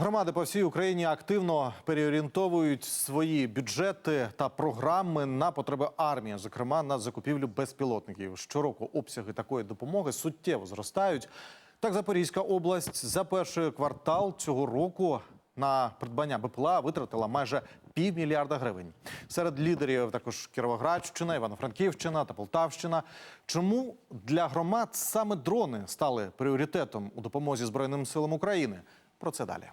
Громади по всій Україні активно переорієнтовують свої бюджети та програми на потреби армії, зокрема на закупівлю безпілотників. Щороку обсяги такої допомоги суттєво зростають. Так, Запорізька область за перший квартал цього року на придбання БПЛА витратила майже півмільярда гривень. Серед лідерів також Кіровоградщина, Івано-Франківщина та Полтавщина. Чому для громад саме дрони стали пріоритетом у допомозі Збройним силам України? Про це далі.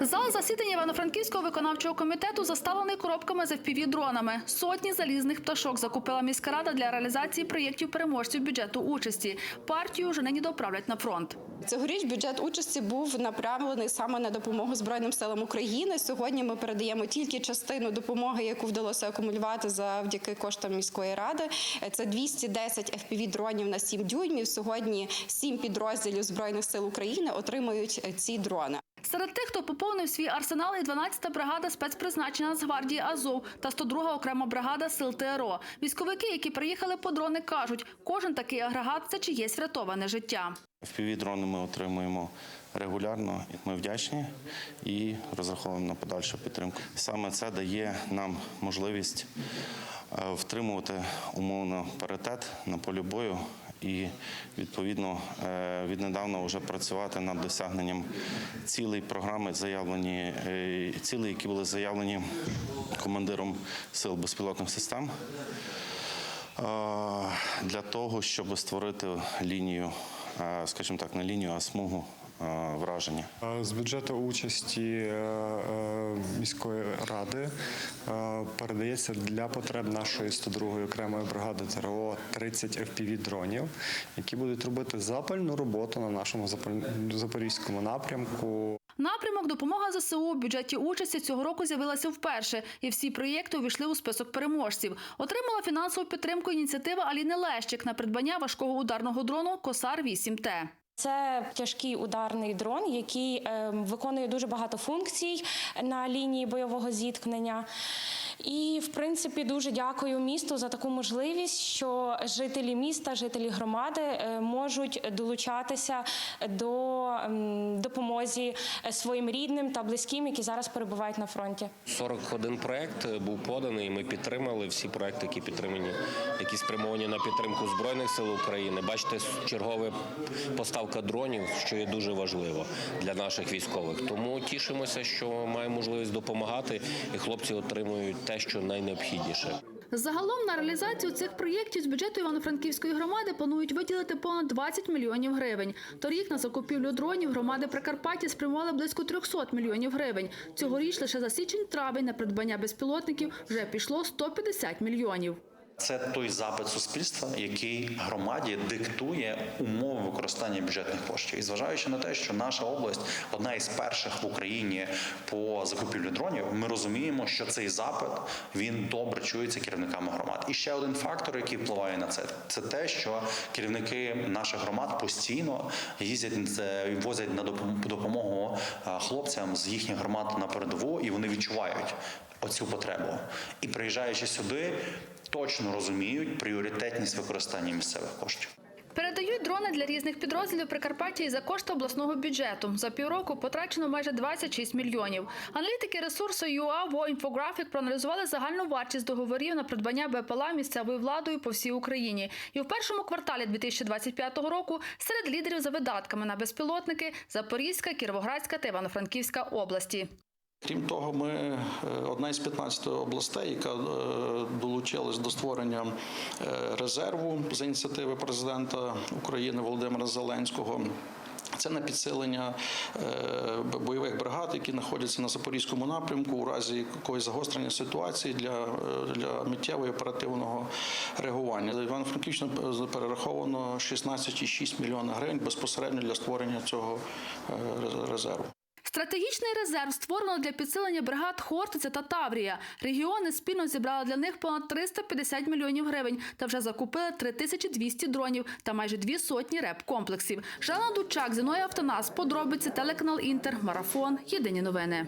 Зал засідання Івано-Франківського виконавчого комітету заставлений коробками з FPV-дронами. Сотні залізних пташок закупила міська рада для реалізації проєктів переможців бюджету участі. Партію вже нині доправлять на фронт. Цьогоріч бюджет участі був направлений саме на допомогу Збройним силам України. Сьогодні ми передаємо тільки частину допомоги, яку вдалося акумулювати завдяки коштам міської ради. Це 210 fpv дронів на 7 дюймів. Сьогодні 7 підрозділів Збройних сил України отримають ці дрони. Серед тих, хто поповнив свій арсенал, і 12-та бригада спецпризначення Нацгвардії Азов та 102-га окрема бригада сил ТРО. Військовики, які приїхали по дрони, кажуть, кожен такий агрегат це чиєсь врятоване життя. fpv дрони ми отримуємо регулярно, ми вдячні і розраховуємо на подальшу підтримку. Саме це дає нам можливість е, втримувати умовно паритет на полі бою. І відповідно е, віднедавна вже працювати над досягненням цілей програми, заявлені цілі, цілей, які були заявлені командиром сил безпілотних систем е, для того, щоб створити лінію, е, скажімо так, не лінію, а смугу е, враження. Е, З бюджету участі е, е, міської ради е, передається для потреб нашої 102-ї окремої бригади ТРО 30 FPV дронів, які будуть робити запальну роботу на нашому запорізькому напрямку. Напрямок допомога ЗСУ у бюджеті участі цього року з'явилася вперше, і всі проєкти увійшли у список переможців. Отримала фінансову підтримку ініціатива Аліни Лещик на придбання важкого ударного дрону Косар 8 Т. Це тяжкий ударний дрон, який е, виконує дуже багато функцій на лінії бойового зіткнення. І, в принципі, дуже дякую місту за таку можливість, що жителі міста, жителі громади е, можуть долучатися до допомозі е, своїм рідним та близьким, які зараз перебувають на фронті. 41 проект був поданий. Ми підтримали всі проекти, які підтримані, які спрямовані на підтримку збройних сил України. Бачите, чергова поставка дронів, що є дуже важливо для наших військових. Тому тішимося, що маємо можливість допомагати, і хлопці отримують те, що найнеобхідніше. Загалом на реалізацію цих проєктів з бюджету Івано-Франківської громади планують виділити понад 20 мільйонів гривень. Торік на закупівлю дронів громади Прикарпаття спрямували близько 300 мільйонів гривень. Цьогоріч лише за січень-травень на придбання безпілотників вже пішло 150 мільйонів. Це той запит суспільства, який громаді диктує умови використання бюджетних коштів. І зважаючи на те, що наша область одна із перших в Україні по закупівлі дронів, ми розуміємо, що цей запит він добре чується керівниками громад. І ще один фактор, який впливає на це, це те, що керівники наших громад постійно їздять е, возять на допом- допомогу е, хлопцям з їхніх громад на передову, і вони відчувають оцю потребу. І приїжджаючи сюди точно розуміють пріоритетність використання місцевих коштів. Передають дрони для різних підрозділів Прикарпаття і за кошти обласного бюджету. За півроку потрачено майже 26 мільйонів. Аналітики ресурсу UA War Infographic проаналізували загальну вартість договорів на придбання БПЛА місцевою владою по всій Україні. І в першому кварталі 2025 року серед лідерів за видатками на безпілотники Запорізька, Кіровоградська та Івано-Франківська області. Крім того, ми е, одна із 15 областей, яка е, долучилась до створення е, резерву за ініціативи президента України Володимира Зеленського. Це на підсилення бойових бригад, які знаходяться на запорізькому напрямку у разі якогось загострення ситуації для, для миттєвого і оперативного реагування. Івано-Франківщина перераховано 16,6 мільйона гривень безпосередньо для створення цього резерву. Стратегічний резерв створено для підсилення бригад Хортиця та Таврія. Регіони спільно зібрали для них понад 350 мільйонів гривень та вже закупили 3200 дронів та майже дві сотні реп-комплексів. Жанна Дучак, Зіноя Автонас, подробиці, телеканал Інтер, Марафон. Єдині новини.